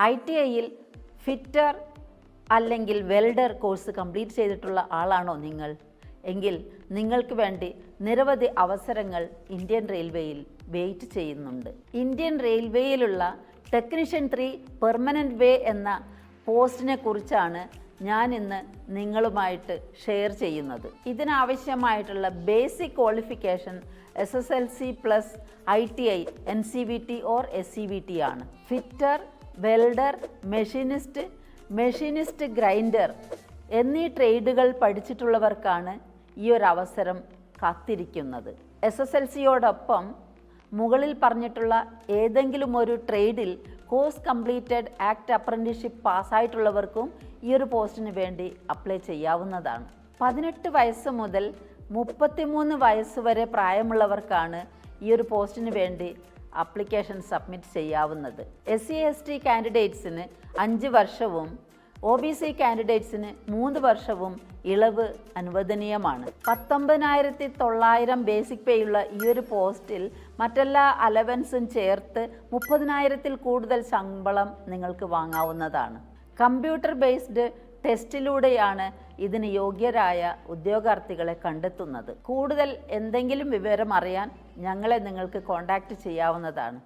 I T ഐയിൽ fitter അല്ലെങ്കിൽ welder course complete ചെയ്തിട്ടുള്ള ആളാണോ നിങ്ങൾ? എങ്കിൽ നിങ്ങൾക്ക് വേണ്ടി നിരവധി അവസരങ്ങൾ ഇന്ത്യൻ റെയിൽവേയിൽ വെയിറ്റ് ചെയ്യുന്നുണ്ട്. ഇന്ത്യൻ റെയിൽവേയിലുള്ള ടെക്നീഷ്യൻ ത്രീ പെർമനന്റ് വേ എന്ന പോസ്റ്റിനെ കുറിച്ചാണ് ഞാൻ ഇന്ന് നിങ്ങളുമായിട്ട് ഷെയർ ചെയ്യുന്നത്. ഇതിനാവശ്യമായിട്ടുള്ള basic qualification S S L C plus I T I N C V T or S C V T ആണ്. Fitter welder machinist machinist grinder എന്നീ ട്രേഡുകൾ പഠിച്ചിട്ടുള്ളവർക്കാണ് ഈ ഒരു അവസരം കാത്തിരിക്കുന്നത്. എസ് എസ് എൽ സിയോടൊപ്പം മുകളിൽ പറഞ്ഞിട്ടുള്ള ഏതെങ്കിലും ഒരു ട്രേഡിൽ കോഴ്സ് കംപ്ലീറ്റഡ് ആക്ട് അപ്രന്റീഷിപ്പ് പാസ്സായിട്ടുള്ളവർക്കും ഈ ഒരു പോസ്റ്റിന് വേണ്ടി അപ്ലൈ ചെയ്യാവുന്നതാണ്. പതിനെട്ട് വയസ്സ് മുതൽ മുപ്പത്തിമൂന്ന് വയസ്സ് വരെ പ്രായമുള്ളവർക്കാണ് ഈ ഒരു പോസ്റ്റിന് വേണ്ടി അപ്ലിക്കേഷൻ സബ്മിറ്റ് ചെയ്യാവുന്നത്. എസ് സി എസ് ടി കാൻഡിഡേറ്റ്സിന് അഞ്ച് വർഷവും ഒ ബി സി കാൻഡിഡേറ്റ്സിന് മൂന്ന് വർഷവും ഇളവ് അനുവദനീയമാണ്. പത്തൊമ്പതിനായിരത്തി തൊള്ളായിരം ബേസിക് പേ ഉള്ള ഈ ഒരു പോസ്റ്റിൽ മറ്റെല്ലാ അലവൻസും ചേർത്ത് മുപ്പതിനായിരത്തിൽ കൂടുതൽ ശമ്പളം നിങ്ങൾക്ക് വാങ്ങാവുന്നതാണ്. കമ്പ്യൂട്ടർ ബേസ്ഡ് ടെസ്റ്റിലൂടെയാണ് ഇതിന് യോഗ്യരായ ഉദ്യോഗാർത്ഥികളെ കണ്ടെത്തുന്നത്. കൂടുതൽ എന്തെങ്കിലും വിവരം അറിയാൻ ഞങ്ങളെ നിങ്ങൾക്ക് കോൺടാക്റ്റ് ചെയ്യാവുന്നതാണ്.